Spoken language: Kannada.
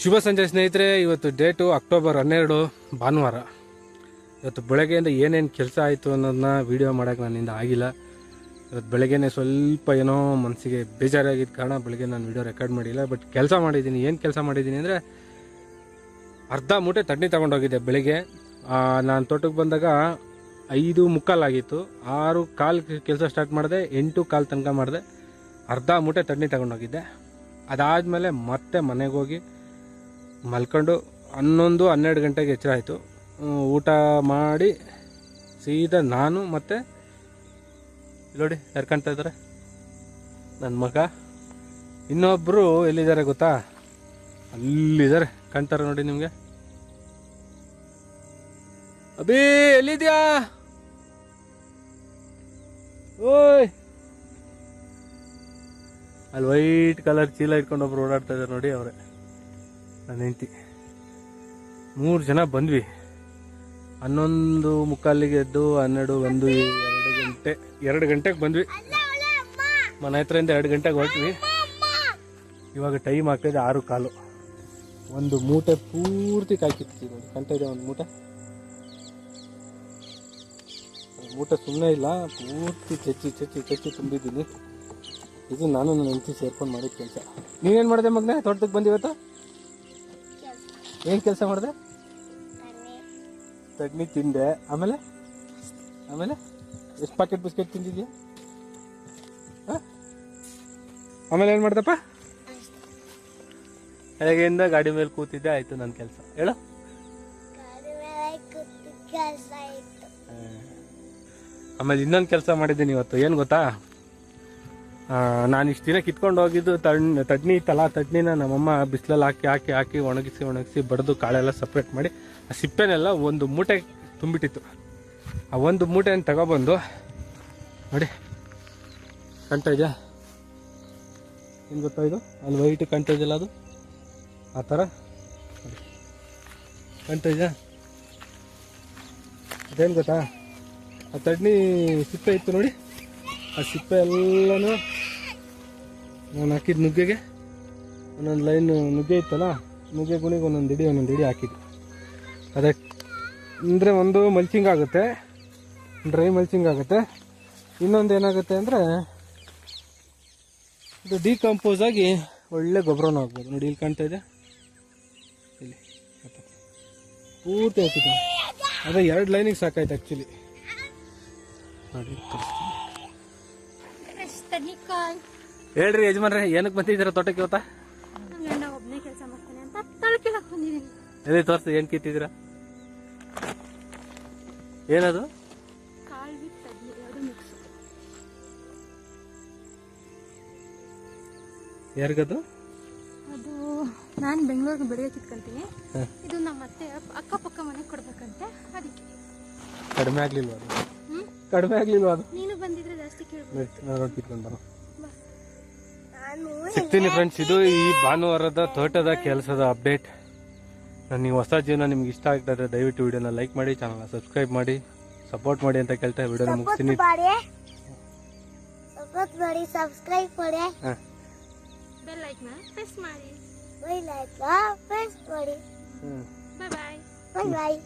ಶುಭ ಸಂಜೆ ಸ್ನೇಹಿತರೆ, ಇವತ್ತು ಡೇಟು ಅಕ್ಟೋಬರ್ ಹನ್ನೆರಡು, ಭಾನುವಾರ. ಇವತ್ತು ಬೆಳಗ್ಗೆಯಿಂದ ಏನೇನು ಕೆಲಸ ಆಯಿತು ಅನ್ನೋದನ್ನ ವಿಡಿಯೋ ಮಾಡೋಕ್ಕೆ ನನ್ನಿಂದ ಆಗಿಲ್ಲ. ಇವತ್ತು ಬೆಳಗ್ಗೆನೇ ಸ್ವಲ್ಪ ಏನೋ ಮನಸ್ಸಿಗೆ ಬೇಜಾರಾಗಿದ್ದ ಕಾರಣ ಬೆಳಗ್ಗೆ ನಾನು ವೀಡಿಯೋ ರೆಕಾರ್ಡ್ ಮಾಡಿಲ್ಲ. ಬಟ್ ಕೆಲಸ ಮಾಡಿದ್ದೀನಿ ಏನು ಕೆಲಸ ಮಾಡಿದ್ದೀನಿ ಅಂದರೆ, ಅರ್ಧ ಮೂಟೆ ತಣ್ಣಿ ತೊಗೊಂಡೋಗಿದ್ದೆ ಬೆಳಗ್ಗೆ. ನಾನು ತೋಟಕ್ಕೆ ಬಂದಾಗ ಐದು ಮುಕ್ಕಾಲಾಗಿತ್ತು ಆರು ಕಾಲು ಕೆಲಸ ಸ್ಟಾರ್ಟ್ ಮಾಡಿದೆ, ಎಂಟು ಕಾಲು ತನಕ ಮಾಡಿದೆ. ಅರ್ಧ ಮೂಟೆ ತಣ್ಣಿ ತೊಗೊಂಡೋಗಿದ್ದೆ ಅದಾದಮೇಲೆ ಮತ್ತೆ ಮನೆಗೆ ಹೋಗಿ ಮಲ್ಕೊಂಡು ಹನ್ನೊಂದು, ಹನ್ನೆರಡು ಗಂಟೆಗೆ ಎಚ್ಚರ ಆಯಿತು. ಊಟ ಮಾಡಿ ಸೀದಾ ನಾನು ಮತ್ತು ನೋಡಿ ಯಾರು ಕಾಣ್ತಾ ಇದ್ದಾರೆ. ನನ್ನ ಮಗ. ಇನ್ನೊಬ್ಬರು ಎಲ್ಲಿದ್ದಾರೆ ಗೊತ್ತಾ? ಅಲ್ಲಿದ್ದಾರೆ. ಕಾಣ್ತಾರೆ ನೋಡಿ ನಿಮಗೆ. ಅಬಿ ಎಲ್ಲಿದ್ಯಾ? ಓಯ್! ಅಲ್ಲಿ ವೈಟ್ ಕಲರ್ ಚೀಲ ಇಟ್ಕೊಂಡು ಒಬ್ರು ಓಡಾಡ್ತಾ ಇದ್ದಾರೆ ನೋಡಿ ಅವರೇ. ನನ್ನ ಹೆಂಡತಿ. ಮೂರು ಜನ ಬಂದ್ವಿ. ಹನ್ನೊಂದು ಮುಕ್ಕಾಲಿಗೆ ಎದ್ದು ಹನ್ನೆರಡು, ಒಂದು, ಎರಡು ಗಂಟೆ, ಎರಡು ಗಂಟೆಗೆ ಬಂದ್ವಿ. ಮನೆ ಹತ್ರದಿಂದ ಎರಡು ಗಂಟೆಗೆ ಹೊರಟ್ವಿ. ಇವಾಗ ಟೈಮ್ ಆಗ್ತಾಯಿದೆ ಆರು ಕಾಲು. ಒಂದು ಮೂಟೆ ಪೂರ್ತಿ ಕಾಯ್ಕಿರ್ತೀವಿ ನೋಡಿ ಕಾಣ್ತಾ ಇದೆ ಒಂದು ಮೂಟೆ. ಮೂಟೆ ಸುಮ್ಮನೆ ಇಲ್ಲ, ಪೂರ್ತಿ ಚಚ್ಚಿ ಚಚ್ಚಿ ಚಚ್ಚಿ ತುಂಬಿದ್ದೀನಿ. ಇದು ನಾನು ನನ್ನ ಹೆಂಡತಿ ಸೇರ್ಕೊಂಡು ಮಾಡಿದ ಕೆಲಸ. ನೀವೇನು ಮಾಡಿದೆ ಮಗನೇ? ತೋಟದಕ್ಕೆ ಬಂದಿವತ್ತು? ಏನು ಕೆಲಸ ಮಾಡಿದೆ? ಚಟ್ನಿ ತಿಂದೆ. ಆಮೇಲೆ? ಆಮೇಲೆ? ಎಷ್ಟು ಪ್ಯಾಕೆಟ್ ಬಿಸ್ಕೆಟ್ ತಿಂದಿದ್ಯಾ? ಆ? ಆಮೇಲೆ ಏನು ಮಾಡ್ದಪ್ಪ? ಬೆಳಗ್ಗೆಯಿಂದ ಗಾಡಿ ಮೇಲೆ ಕೂತಿದ್ದೆ ಆಯ್ತು ನನ್ನ ಕೆಲಸ. ಹೇಳು. ಆಮೇಲೆ ಇನ್ನೊಂದು ಕೆಲಸ ಮಾಡಿದ್ದೀನಿ ಇವತ್ತು. ಏನು ಗೊತ್ತಾ? ನಾನು ಇಷ್ಟು ದಿನ ಕಿತ್ಕೊಂಡು ಹೋಗಿದ್ದು ತಣ್ಣ ತಡ್ನಿ ಇತ್ತಲ್ಲ ತಡ್ನಿನ ನಮ್ಮಮ್ಮ ಬಿಸಿಲಲ್ಲಿ ಹಾಕಿ ಹಾಕಿ ಹಾಕಿ, ಒಣಗಿಸಿ ಒಣಗಿಸಿ ಬಡಿದು ಕಾಳೆಲ್ಲ ಸಪ್ರೇಟ್ ಮಾಡಿ, ಆ ಸಿಪ್ಪೆನೆಲ್ಲ ಒಂದು ಮೂಟೆ ತುಂಬಿಟ್ಟಿತ್ತು. ಆ ಒಂದು ಮೂಟೆನ ತಗೊಬಂದು, ನೋಡಿ ಕಾಣ್ತಾ ಇದೆಯಾ? ಏನು ಗೊತ್ತಾ ಇದು? ಅಲ್ಲಿ ವೈಟ್ ಕಾಣ್ತಾ ಇದೆಯಲ್ಲ ಅದು? ಆ ಥರ. ಕಾಣ್ತಾ ಇದೆಯಾ? ಅದೇನು ಗೊತ್ತಾ? ಆ ತಡ್ನಿ ಸಿಪ್ಪೆ ಇತ್ತು ನೋಡಿ. ಆ ಸಿಪ್ಪೆ ಎಲ್ಲನೂ ನಾನು ಹಾಕಿದ ನುಗ್ಗೆಗೆ. ಒಂದೊಂದು ಲೈನ್ ನುಗ್ಗೆ ಇತ್ತಲ್ಲ, ನುಗ್ಗೆ ಗುಣಿಗೆ ಒಂದೊಂದು ಇಡಿ ಒಂದೊಂದು ಇಡಿ ಹಾಕಿದ್ದು ಅದಕ್ಕೆ ಅಂದರೆ ಒಂದು ಮಲ್ಚಿಂಗ್ ಆಗುತ್ತೆ ಡ್ರೈ ಮಲ್ಚಿಂಗ್ ಆಗುತ್ತೆ. ಇನ್ನೊಂದು ಏನಾಗುತ್ತೆ ಅಂದರೆ, ಇದು ಡಿಕಂಪೋಸ್ ಆಗಿ ಒಳ್ಳೆ ಗೊಬ್ಬರನೂ ಆಗ್ಬೋದು. ನೋಡಿ, ಇಲ್ಲಿ ಕಾಣ್ತಾ ಇದೆ. ಇಲ್ಲಿ ಪೂರ್ತಿ ಹಾಕಿದ್ದೆ. ಅದೇ ಎರಡು ಲೈನಿಗೆ ಸಾಕಾಯ್ತು ಆ್ಯಕ್ಚುಲಿ ನೋಡಿ ತೋರಿಸ್ತೀನಿ. ಹೇಳ್ರಿ ಯಜಮಾನ್ರೆ ಏನಕ್ಕೆ ಬಂದಿದ್ದೀರಾ ತೋಟಕ್ಕೆ ಇವತ್ತ? ನಮ್ಮ ಗಂಡ ಒಬ್ನೇ ಕೆಲಸ ಮಾಡ್ತಾನೆ ಅಂತ ತಳಕಿಳಕ್ ಬಂದಿದ್ದೀನಿ. ಎಲ್ಲಿ ತೋರ್ಸಿ ಏನು ಕಿತ್ತಿದ್ದೀರಾ ಏನದು? ಕಾಳು ಬಿಟ್ಟು ಅದು ಎರಡು ಮಿಕ್ಸ್ ಯಾರಿಗದು? ಅದು ನಾನು ಬೆಂಗಳೂರಿಗೆ ಬೆಳಿಗ್ಗೆ ಕಿತ್ಕೊಳ್ತೀನಿ ಹ. ಇದು ನಮ್ಮ ಅತ್ತೆ ಅಕ್ಕಪಕ್ಕ ಮನೆಗೆ ಕೊಡ್ಬೇಕಂತೆ ಅದಕ್ಕೆ. ಕಡಿಮೆ ಆಗ್ಲಿಲ್ವಾ ಅದು? ಹ್ಮ್? ಕಡಿಮೆ ಆಗ್ಲಿಲ್ವಾ ಅದು? ನೀನು ಬಂದಿದ್ರೆ ಸಿಗ್ತೀನಿ ಫ್ರೆಂಡ್ಸ್ ಇದು ಈ ಭಾನುವಾರದ ತೋಟದ ಕೆಲಸದ ಅಪ್ಡೇಟ್ ನಾನು ನೀವು ಹೊಸ ಜೀವನ ನಿಮ್ಗೆ ಇಷ್ಟ ಆಗ್ತಾ ಇದ್ರೆ ದಯವಿಟ್ಟು ವಿಡಿಯೋನ ಲೈಕ್ ಮಾಡಿ ಚಾನಲ್ನ ಸಬ್ಸ್ಕ್ರೈಬ್ ಮಾಡಿ ಸಪೋರ್ಟ್ ಮಾಡಿ ಅಂತ ಕೇಳ್ತಾ ವಿಡಿಯೋನ ಮುಗಿಸ್ತೀನಿ. ಸಪೋರ್ಟ್ ಮಾಡಿ ಸಬ್ಸ್ಕ್ರೈಬ್ ಮಾಡಿ. ಬೆಲ್ ಐಕ್ನ ಪ್ರೆಸ್ ಮಾಡಿ. ಪ್ರೆಸ್ ಮಾಡಿ.